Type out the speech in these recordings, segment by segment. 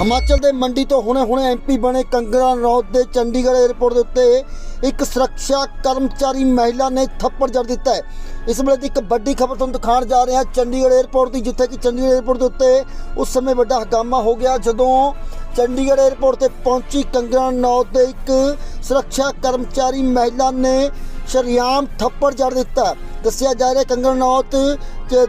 ਹਿਮਾਚਲ ਦੇ ਮੰਡੀ ਤੋਂ ਹੁਣੇ-ਹੁਣੇ ਐਮਪੀ ਬਣੇ ਕੰਗਰਾ ਰੌਤ ਦੇ ਚੰਡੀਗੜ੍ਹ 에ਅਰਪੋਰਟ ਦੇ ਉੱਤੇ ਇੱਕ ਸੁਰੱਖਿਆ ਕਰਮਚਾਰੀ ਮਹਿਲਾ ਨੇ ਥੱਪੜ ਜੜ ਦਿੱਤਾ ਹੈ। ਇਸ ਵੇਲੇ ਦੀ ਇੱਕ ਵੱਡੀ ਖਬਰ ਤੁਹਾਨੂੰ ਦਿਖਾਉਣ ਜਾ ਰਹੇ ਹਾਂ। ਚੰਡੀਗੜ੍ਹ 에ਅਰਪੋਰਟ ਦੀ, ਜਿੱਥੇ ਕਿ ਚੰਡੀਗੜ੍ਹ 에ਅਰਪੋਰਟ ਦੇ ਉੱਤੇ ਉਸ ਸਮੇਂ ਵੱਡਾ ਹੰਗਾਮਾ ਹੋ ਗਿਆ, ਜਦੋਂ ਚੰਡੀਗੜ੍ਹ 에ਅਰਪੋਰਟ ਤੇ ਪਹੁੰਚੀ ਕੰਗਰਾ ਰੌਤ ਦੇ ਇੱਕ ਸੁਰੱਖਿਆ ਕਰਮਚਾਰੀ ਮਹਿਲਾ ਨੇ ਸ਼ਰੀਆਮ ਥੱਪੜ ਜੜ ਦਿੱਤਾ। ਦੱਸਿਆ ਜਾ ਰਿਹਾ ਕੰਗਰਾ ਰੌਤ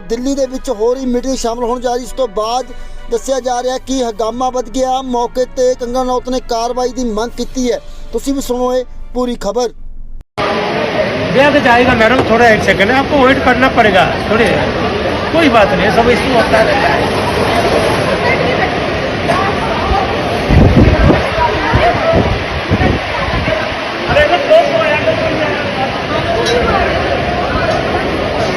ਦਿੱਲੀ ਦੇ ਵਿੱਚ ਹੋ ਰਹੀ ਮੀਟਿੰਗ ਸ਼ਾਮਲ ਹੋਣ ਜਾ ਰਹੀ ਇਸ ਤੋਂ ਬਾਅਦ ਦੱਸਿਆ ਜਾ ਰਿਹਾ ਕਿ ਹੰਗਾਮਾ ਵੱਧ ਗਿਆ ਮੌਕੇ ਤੇ ਕੰਗਨਾ ਰਣੌਤ ਨੇ ਕਾਰਵਾਈ ਦੀ ਮੰਗ ਕੀਤੀ ਹੈ ਤੁਸੀਂ ਵੀ ਸੁਣੋ ਇਹ ਪੂਰੀ ਖਬਰ ब्याह तो जाएगा मैडम थोड़ा एक सेकंड आपको वेट करना पड़ेगा थोड़े कोई बात नहीं सब इसको होता रहता है अरे लोग दोस्त हो यार, दोस्त हो यार।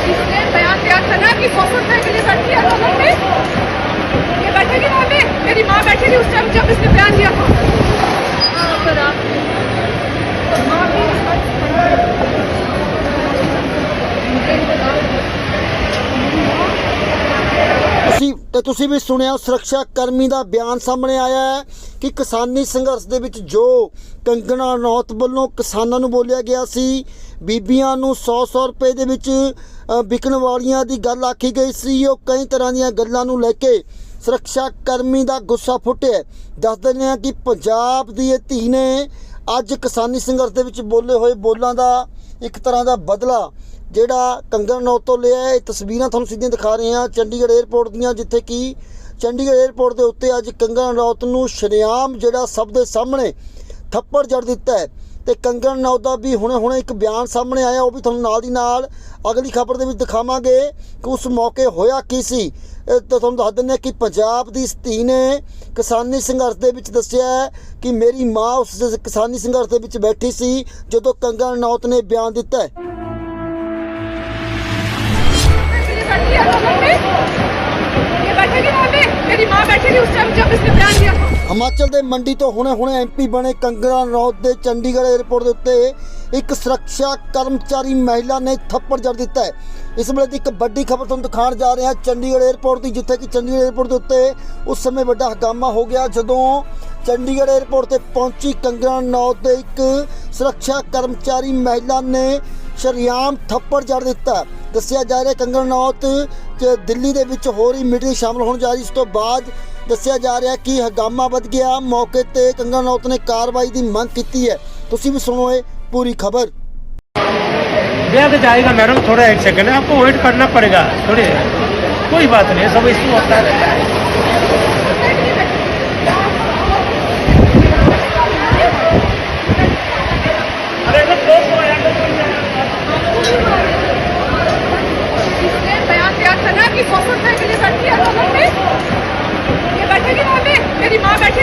इसने बयान दिया था ना कि सौ सौ रुपए के लिए बैठी है वहाँ पे ये बैठेगी वहाँ पे मेरी माँ बैठी थी उस टाइम जब इसने बयान दिया था हाँ, फिर आप माँ भी ਤੁਸੀਂ ਤੇ ਤੁਸੀਂ ਵੀ ਸੁਣਿਆ ਸੁਰੱਖਿਆ ਕਰਮੀ ਦਾ ਬਿਆਨ ਸਾਹਮਣੇ ਆਇਆ ਹੈ ਕਿ ਕਿਸਾਨੀ ਸੰਘਰਸ਼ ਦੇ ਵਿੱਚ ਜੋ ਕੰਗਣਾ ਰਣੌਤ ਵੱਲੋਂ ਕਿਸਾਨਾਂ ਨੂੰ ਬੋਲਿਆ ਗਿਆ ਸੀ ਬੀਬੀਆਂ ਨੂੰ 100-100 ਰੁਪਏ ਦੇ ਵਿੱਚ ਅ, ਵਿਕਣ ਵਾਲੀਆਂ ਦੀ ਗੱਲ ਆਖੀ ਗਈ ਸੀ। ਉਹ ਕਈ ਤਰ੍ਹਾਂ ਦੀਆਂ ਗੱਲਾਂ ਨੂੰ ਲੈ ਕੇ ਸੁਰੱਖਿਆ ਕਰਮੀ ਦਾ ਗੁੱਸਾ ਫੁੱਟਿਆ। ਦੱਸ ਦਿੰਦੇ ਹਾਂ ਕਿ ਪੰਜਾਬ ਦੀ ਇਹ ਧੀ ਨੇ ਅੱਜ ਕਿਸਾਨੀ ਸੰਘਰਸ਼ ਦੇ ਵਿੱਚ ਬੋਲੇ ਹੋਏ ਬੋਲਾਂ ਦਾ ਇੱਕ ਤਰ੍ਹਾਂ ਦਾ ਬਦਲਾ, ਜਿਹੜਾ ਕੰਗਨ ਰਣੌਤ ਤੋਂ ਲਿਆ ਇਹ ਤਸਵੀਰਾਂ ਤੁਹਾਨੂੰ ਸਿੱਧੀਆਂ ਦਿਖਾ ਰਹੇ ਹਾਂ। ਚੰਡੀਗੜ੍ਹ 에ਅਰਪੋਰਟ ਦੀਆਂ, ਜਿੱਥੇ ਕਿ ਚੰਡੀਗੜ੍ਹ 에ਅਰਪੋਰਟ ਦੇ ਉੱਤੇ ਅੱਜ ਕੰਗਨ ਨੂੰ ਸ਼ਰੇਆਮ ਜਿਹੜਾ ਸਭ ਦੇ ਸਾਹਮਣੇ ਥੱਪੜ ਜੜ ਦਿੱਤਾ ਹੈ। ਤੇ ਕੰਗਨ ਨੌਦਾ ਵੀ ਹੁਣੇ-ਹੁਣੇ ਇੱਕ ਬਿਆਨ ਸਾਹਮਣੇ ਆਇਆ, ਉਹ ਵੀ ਤੁਹਾਨੂੰ ਨਾਲ ਦੀ ਨਾਲ ਅਗਲੀ ਖਬਰ ਦੇ ਵਿੱਚ ਦਿਖਾਵਾਂਗੇ ਕਿ ਉਸ ਮੌਕੇ ਹੋਇਆ ਕੀ ਸੀ। ਤਾਂ ਤੁਹਾਨੂੰ ਦੱਸ ਦਿੰਦੇ ਕਿ ਪੰਜਾਬ ਦੀ ਸਤੀ ਨੇ ਕਿਸਾਨੀ ਸੰਘਰਸ਼ ਦੇ ਵਿੱਚ ਦੱਸਿਆ ਕਿ ਮੇਰੀ ਮਾਂ ਉਸ ਕਿਸਾਨੀ ਸੰਘਰਸ਼ ਦੇ ਵਿੱਚ ਬੈਠੀ ਸੀ ਜਦੋਂ ਕੰਗਣ ਨੌਤ ਨੇ ਬਿਆਨ ਦਿੱਤਾ ਮੇਰੀ ਮਾਂ ਹਿਮਾਚਲ ਦੇ ਮੰਡੀ ਤੋਂ ਹੁਣੇ-ਹੁਣੇ ਐਮਪੀ ਬਣੇ ਕੰਗਰਾ ਨੌਤ ਦੇ ਚੰਡੀਗੜ੍ਹ 에ਅਰਪੋਰਟ ਦੇ ਉੱਤੇ ਇੱਕ ਸੁਰੱਖਿਆ ਕਰਮਚਾਰੀ ਮਹਿਲਾ ਨੇ ਥੱਪੜ ਜੜ ਦਿੱਤਾ ਹੈ। ਇਸ ਵੇਲੇ ਦੀ ਇੱਕ ਵੱਡੀ ਖਬਰ ਤੁਹਾਨੂੰ ਦਿਖਾਉਣ ਜਾ ਰਹੇ ਹਾਂ, ਚੰਡੀਗੜ੍ਹ 에ਅਰਪੋਰਟ ਦੀ, ਜਿੱਥੇ ਕਿ ਚੰਡੀਗੜ੍ਹ 에ਅਰਪੋਰਟ ਦੇ ਉੱਤੇ ਉਸ ਸਮੇਂ ਵੱਡਾ ਹਗਾਮਾ ਹੋ ਗਿਆ, ਜਦੋਂ ਚੰਡੀਗੜ੍ਹ 에ਅਰਪੋਰਟ ਤੇ ਪਹੁੰਚੀ ਕੰਗਰਾ ਨੌਤ ਦੇ ਇੱਕ ਸੁਰੱਖਿਆ ਕਰਮਚਾਰੀ ਮਹਿਲਾ ਨੇ ਸ਼ਰੀਆਮ ਥੱਪੜ ਜੜ ਦਿੱਤਾ। ਦੱਸਿਆ ਜਾ ਰਿਹਾ ਕੰਗਰਾ ਰਣੌਤ ਦਿੱਲੀ ਦੇ ਵਿੱਚ ਹੋ ਰਹੀ ਮੀਟਿੰਗ ਸ਼ਾਮਲ ਹੋਣ ਜਾ ਰਹੀ ਇਸ ਤੋਂ ਬਾਅਦ ਦੱਸਿਆ ਜਾ ਰਿਹਾ ਕਿ ਹੰਗਾਮਾ ਵੱਧ ਗਿਆ ਮੌਕੇ ਤੇ ਕੰਗਨਾ ਰਣੌਤ ਨੇ ਕਾਰਵਾਈ ਦੀ ਮੰਗ ਕੀਤੀ ਹੈ ਤੁਸੀਂ ਵੀ ਸੁਣੋ ਇਹ ਪੂਰੀ ਖਬਰ ब्याह तो जाएगा मैडम थोड़ा एक सेकंड आपको वेट करना पड़ेगा थोड़े कोई बात नहीं सब इसको होता रहता है अरे लोग दोस्त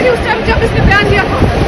रुपए के लिए बैठी है वहाँ पे ये बैठेगी वहाँ पे मेरी माँ बैठी थी उस टाइम जब इसने बयान दिया था